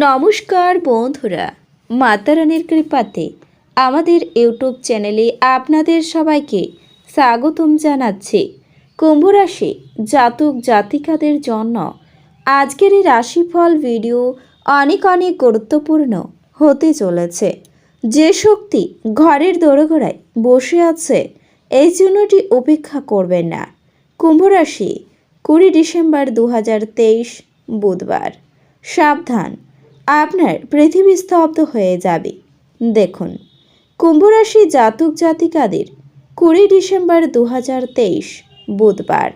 নমস্কার বন্ধুরা মাতারানির কৃপাতে আমাদের ইউটিউব চ্যানেলে আপনাদের সবাইকে স্বাগতম জানাচ্ছি। কুম্ভ রাশি জাতক জাতিকাদের জন্য আজকের এই রাশিফল ভিডিও অনেক অনেক গুরুত্বপূর্ণ হতে চলেছে। যে শক্তি ঘরের দোরগোড়ায় বসে আছে, এই জন্যটি উপেক্ষা করবেন না। কুম্ভ রাশি কুড়ি ডিসেম্বর দু হাজার তেইশ বুধবার। সাবধান আপনার পৃথিবী স্তব্ধ হয়ে যাবে। দেখুন, কুম্ভরাশি জাতক জাতিকাদের কুড়ি ডিসেম্বর দু হাজার তেইশ বুধবার।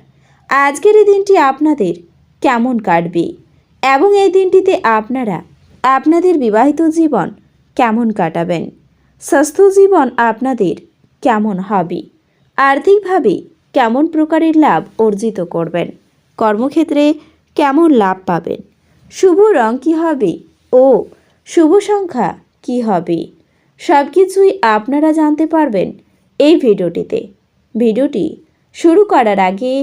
আজকের এই দিনটি আপনাদের কেমন কাটবে এবং এই দিনটিতে আপনারা আপনাদের বিবাহিত জীবন কেমন কাটাবেন স্বাস্থ্য জীবন আপনাদের কেমন হবে, আর্থিকভাবে কেমন প্রকারের লাভ অর্জিত করবেন, কর্মক্ষেত্রে কেমন লাভ পাবেন, শুভ রং কী হবে ও, শুভ সংখ্যা, কী হবে? সব কিছুই আপনারা জানতে পারবেন এই ভিডিওটিতে। ভিডিওটি শুরু করার আগে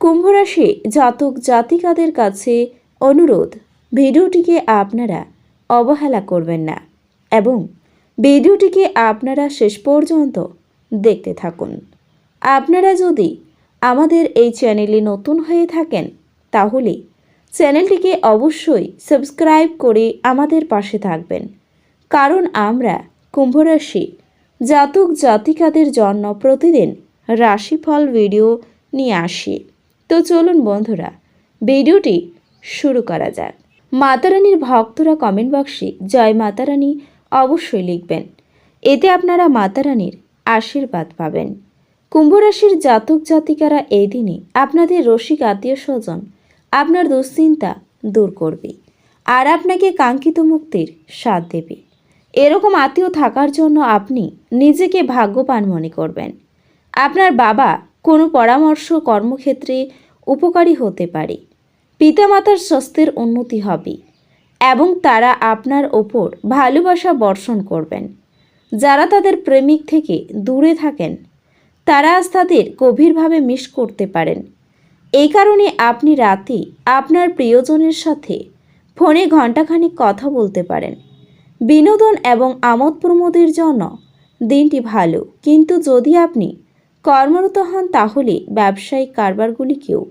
কুম্ভরাশি জাতক জাতিকাদের কাছে অনুরোধ, ভিডিওটিকে আপনারা অবহেলা করবেন না এবং ভিডিওটিকে আপনারা শেষ পর্যন্ত দেখতে থাকুন। আপনারা যদি আমাদের এই চ্যানেলে নতুন হয়ে থাকেন, তাহলে চ্যানেলটিকে অবশ্যই সাবস্ক্রাইব করে আমাদের পাশে থাকবেন। কারণ আমরা কুম্ভরাশি, জাতক জাতিকাদের জন্য প্রতিদিন রাশিফল ভিডিও নিয়ে আসি। তো চলুন বন্ধুরা, ভিডিওটি শুরু করা যাক। মাতারানীর ভক্তরা কমেন্ট বক্সে জয় মাতারানী অবশ্যই লিখবেন। এতে আপনারা মাতারানীর আশীর্বাদ পাবেন। কুম্ভরাশির জাতক জাতিকারা এই দিনে আপনাদের রসিক আত্মীয় স্বজন আপনার দুশ্চিন্তা দূর করবে আর আপনাকে কাঙ্ক্ষিত মুক্তির স্বাদ দেবে। এরকম আত্মীয় থাকার জন্য আপনি নিজেকে ভাগ্যবান মনে করবেন। আপনার বাবা কোনো পরামর্শ কর্মক্ষেত্রে উপকারী হতে পারে। পিতামাতার স্বাস্থ্যের উন্নতি হবে এবং তারা আপনার ওপর ভালোবাসা বর্ষণ করবেন। যারা তাদের প্রেমিক থেকে দূরে থাকেন, তারা আজ তাদের গভীরভাবে মিস করতে পারেন। এই কারণে আপনি রাতে আপনার প্রিয়জনের সাথে ফোনে ঘণ্টাখানিক কথা বলতে পারেন। বিনোদন এবং আমোদ প্রমোদের জন্য দিনটি ভালো। কিন্তু যদি আপনি কর্মরত হন, তাহলে ব্যবসায়িক কারবারগুলিকেও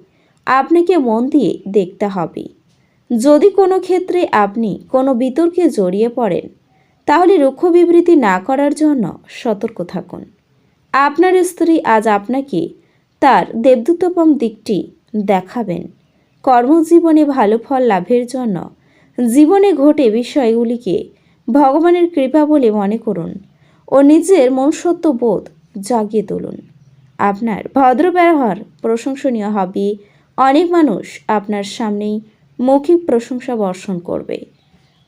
আপনাকে মন দিয়ে দেখতে হবে। যদি কোনো ক্ষেত্রে আপনি কোনো বিতর্কে জড়িয়ে পড়েন, তাহলে রুক্ষ বিবৃতি না করার জন্য সতর্ক থাকুন। আপনার স্ত্রী আজ আপনাকে তার দেবদূতপম দিকটি দেখাবেন। কর্মজীবনে ভালো ফল লাভের জন্য জীবনে ঘটে বিষয়গুলিকে ভগবানের কৃপা বলে মনে করুন ও নিজের মনুষ্যত্ব বোধ জাগিয়ে তুলুন। আপনার ভদ্র ব্যবহার প্রশংসনীয় হবে। অনেক মানুষ আপনার সামনেই মৌখিক প্রশংসা বর্ষণ করবে।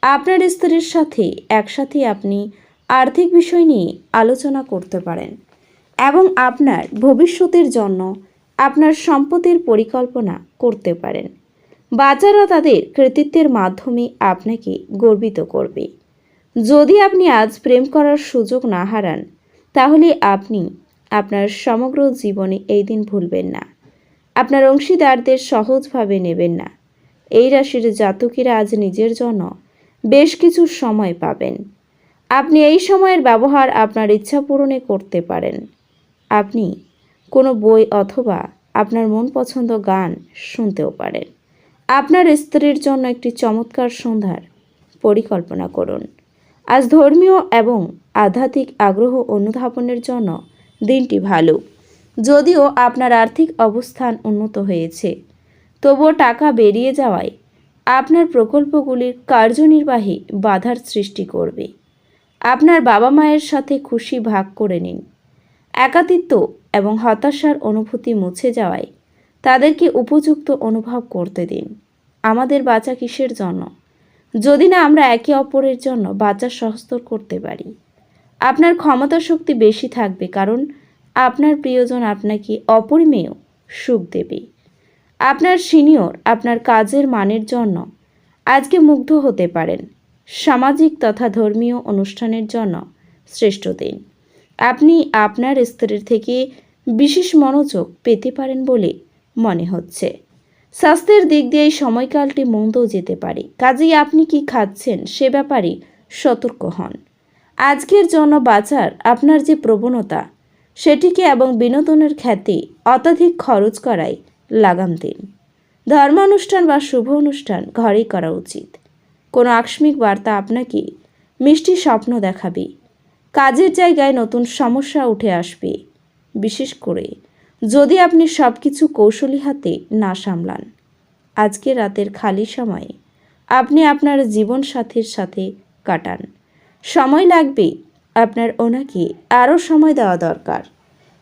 আপনার স্ত্রীর সাথে একসাথে আপনি আর্থিক বিষয় নিয়ে আলোচনা করতে পারেন এবং আপনার ভবিষ্যতের জন্য আপনার সম্পদের পরিকল্পনা করতে পারেন। বাচ্চারা তাদের কৃতিত্বের মাধ্যমে আপনাকে গর্বিত করবে। যদি আপনি আজ প্রেম করার সুযোগ না হারান, তাহলে আপনি আপনার সমগ্র জীবনে এই দিন ভুলবেন না। আপনার অংশীদারদের সহজভাবে নেবেন না। এই রাশির জাতকেরা আজ নিজের জন্য বেশ কিছু সময় পাবেন। আপনি এই সময়ের ব্যবহার আপনার ইচ্ছা পূরণে করতে পারেন। আপনি কোনো বই অথবা আপনার মন পছন্দ গান শুনতেও পারেন। আপনার স্ত্রীর জন্য একটি চমৎকার সন্ধ্যার পরিকল্পনা করুন। আজ ধর্মীয় এবং আধ্যাত্মিক আগ্রহ অনুধাবনের জন্য দিনটি ভালো। যদিও আপনার আর্থিক অবস্থান উন্নত হয়েছে, তবুও টাকা বেরিয়ে যাওয়ায় আপনার প্রকল্পগুলির কার্যনির্বাহী বাধার সৃষ্টি করবে। আপনার বাবা মায়ের সাথে খুশি ভাগ করে নিন। একাকিত্ব এবং হতাশার অনুভূতি মুছে যাওয়ায় তাদেরকে উপযুক্ত অনুভব করতে দিন। আমাদের বাঁচা কিসের জন্য? যদি না আমরা একে অপরের জন্য বাঁচা সহস্তর করতে পারি। আপনার ক্ষমতা শক্তি বেশি থাকবে কারণ আপনার প্রিয়জন আপনাকে অপরিমেয় সুখ দেবে। আপনার সিনিয়র আপনার কাজের মানের জন্য আজকে মুগ্ধ হতে পারেন। সামাজিক তথা ধর্মীয় অনুষ্ঠানের জন্য শ্রেষ্ঠ দিন। আপনি আপনার স্ত্রীর থেকে বিশেষ মনোযোগ পেতে পারেন বলে মনে হচ্ছে। স্বাস্থ্যের দিক দিয়ে এই সময়কালটি মন্দও যেতে পারে। কাজেই আপনি কি খাচ্ছেন সে ব্যাপারে সতর্ক হন। আজকের জন্য বাঁচার আপনার যে প্রবণতা, সেটিকে এবং বিনোদনের খ্যাতি অত্যাধিক খরচ করায় লাগাম দিন। ধর্মানুষ্ঠান বা শুভ অনুষ্ঠান ঘরেই করা উচিত। কোনো আকস্মিক বার্তা আপনাকে মিষ্টি স্বপ্ন দেখাবে। কাজের জায়গায় নতুন সমস্যা উঠে আসবে। বিশেষ করে যদি আপনি সব কিছু কৌশলী হাতে না সামলান। আজকে রাতের খালি সময়ে আপনি আপনার জীবন সাথীর সাথে কাটান। সময় লাগবে আপনার ওনাকে আরও সময় দেওয়া দরকার।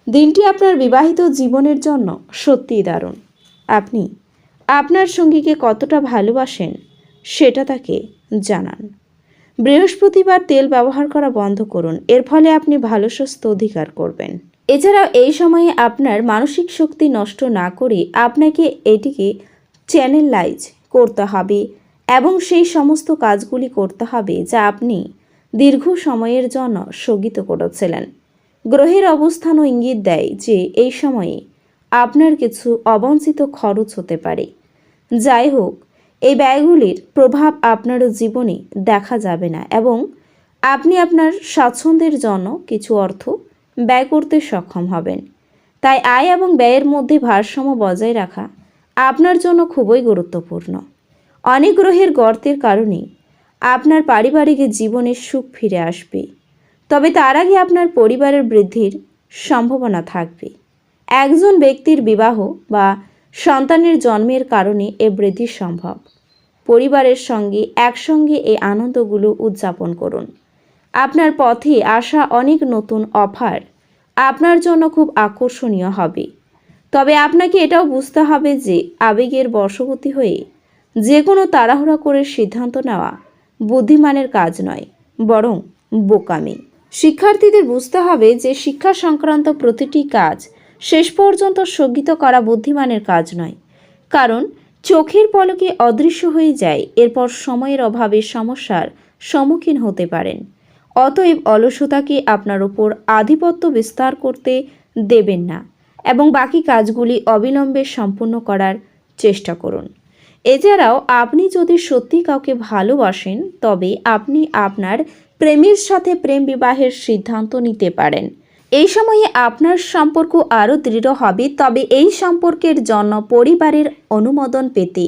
দিনটি আপনার বিবাহিত জীবনের জন্য সত্যিই দারুণ। আপনি আপনার সঙ্গীকে কতটা ভালোবাসেন সেটা তাকে জানান। বৃহস্পতিবার তেল ব্যবহার করা বন্ধ করুন, এর ফলে আপনি ভালো স্বাস্থ্য অধিকার করবেন। এছাড়াও এই সময়ে আপনার মানসিক শক্তি নষ্ট না করে আপনাকে এটিকে চ্যানেলাইজ করতে হবে এবং সেই সমস্ত কাজগুলি করতে হবে যা আপনি দীর্ঘ সময়ের জন্য স্থগিত করেছিলেন। গ্রহের অবস্থানও ইঙ্গিত দেয় যে এই সময়ে আপনার কিছু অবাঞ্ছিত খরচ হতে পারে। যাই হোক, এই ব্যয়গুলির প্রভাব আপনার জীবনে দেখা যাবে না এবং আপনি আপনার স্বাচ্ছন্দ্যের জন্য কিছু অর্থ ব্যয় করতে সক্ষম হবেন। তাই আয় এবং ব্যয়ের মধ্যে ভারসাম্য বজায় রাখা আপনার জন্য খুবই গুরুত্বপূর্ণ। অনেক গ্রহের গর্তের কারণে আপনার পারিবারিক জীবনে সুখ ফিরে আসবে। তবে তার আগে আপনার পরিবারের বৃদ্ধির সম্ভাবনা থাকবে। একজন ব্যক্তির বিবাহ বা সন্তানের জন্মের কারণে এ বৃদ্ধি সম্ভব। পরিবারের সঙ্গে একসঙ্গে এই আনন্দগুলো উদযাপন করুন। আপনার পথে আসা অনেক নতুন অফার। আপনার জন্য খুব আকর্ষণীয় হবে। তবে আপনাকে এটাও বুঝতে হবে যে আবেগের বশবর্তী হয়ে যে কোনো তাড়াহুড়া করে সিদ্ধান্ত নেওয়া বুদ্ধিমানের কাজ নয়, বরং বোকামি। শিক্ষার্থীদের বুঝতে হবে যে শিক্ষা সংক্রান্ত প্রতিটি কাজ শেষ পর্যন্ত স্থগিত করা বুদ্ধিমানের কাজ নয়, কারণ চোখের পলকে অদৃশ্য হয়ে যায়, এরপর সময়ের অভাবে সমস্যার সম্মুখীন হতে পারেন। অতএব অলসতাকে আপনার ওপর আধিপত্য বিস্তার করতে দেবেন না এবং বাকি কাজগুলি অবিলম্বে সম্পূর্ণ করার চেষ্টা করুন। এছাড়াও আপনি যদি সত্যি কাউকে ভালোবাসেন, তবে আপনি আপনার প্রেমের সাথে প্রেম বিবাহের সিদ্ধান্ত নিতে পারেন। এই সময়ে আপনার সম্পর্ক আরও দৃঢ় হবে, তবে এই সম্পর্কের জন্য পরিবারের অনুমোদন পেতে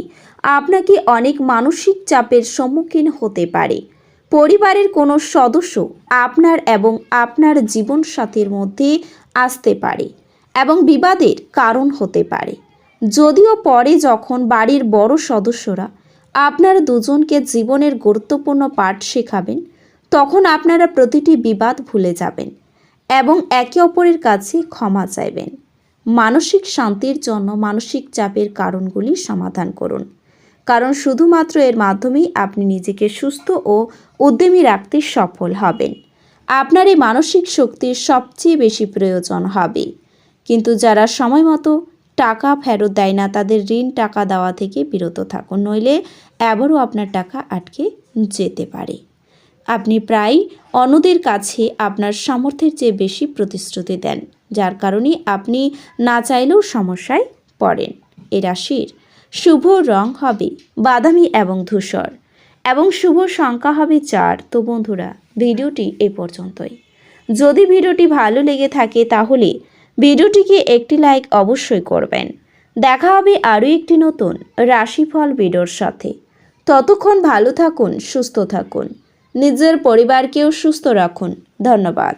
আপনাকে অনেক মানসিক চাপের সম্মুখীন হতে পারে। পরিবারের কোনো সদস্য আপনার এবং আপনার জীবনসাথীর মধ্যে আসতে পারে এবং বিবাদের কারণ হতে পারে। যদিও পরে যখন বাড়ির বড় সদস্যরা আপনার দুজনকে জীবনের গুরুত্বপূর্ণ পাঠ শেখাবেন, তখন আপনারা প্রতিটি বিবাদ ভুলে যাবেন এবং একে অপরের কাছে ক্ষমা চাইবেন। মানসিক শান্তির জন্য মানসিক চাপের কারণগুলি সমাধান করুন। কারণ শুধুমাত্র এর মাধ্যমেই আপনি নিজেকে সুস্থ ও উদ্যমী রাখতে সফল হবেন। আপনার এই মানসিক শক্তির সবচেয়ে বেশি প্রয়োজন হবে। কিন্তু যারা সময় মতো টাকা ফেরত দেয় না, তাদের ঋণ, টাকা দেওয়া থেকে বিরত থাকুন, নইলে আবারও আপনার টাকা আটকে যেতে পারে। আপনি প্রায় অন্যদের কাছে আপনার সামর্থ্যের চেয়ে বেশি প্রতিশ্রুতি দেন, যার কারণে আপনি না চাইলেও সমস্যায় পড়েন। এ রাশির শুভ রং হবে বাদামি এবং ধূসর, এবং শুভ সংখ্যা হবে চার। তো বন্ধুরা, ভিডিওটি এ পর্যন্তই। যদি ভিডিওটি ভালো লেগে থাকে তাহলে ভিডিওটিকে একটি লাইক অবশ্যই করবেন। দেখা হবে আরও একটি নতুন রাশিফল ভিডিওর সাথে। ততক্ষণ ভালো থাকুন, সুস্থ থাকুন। নিজের পরিবারকেও সুস্থ রাখুন। ধন্যবাদ।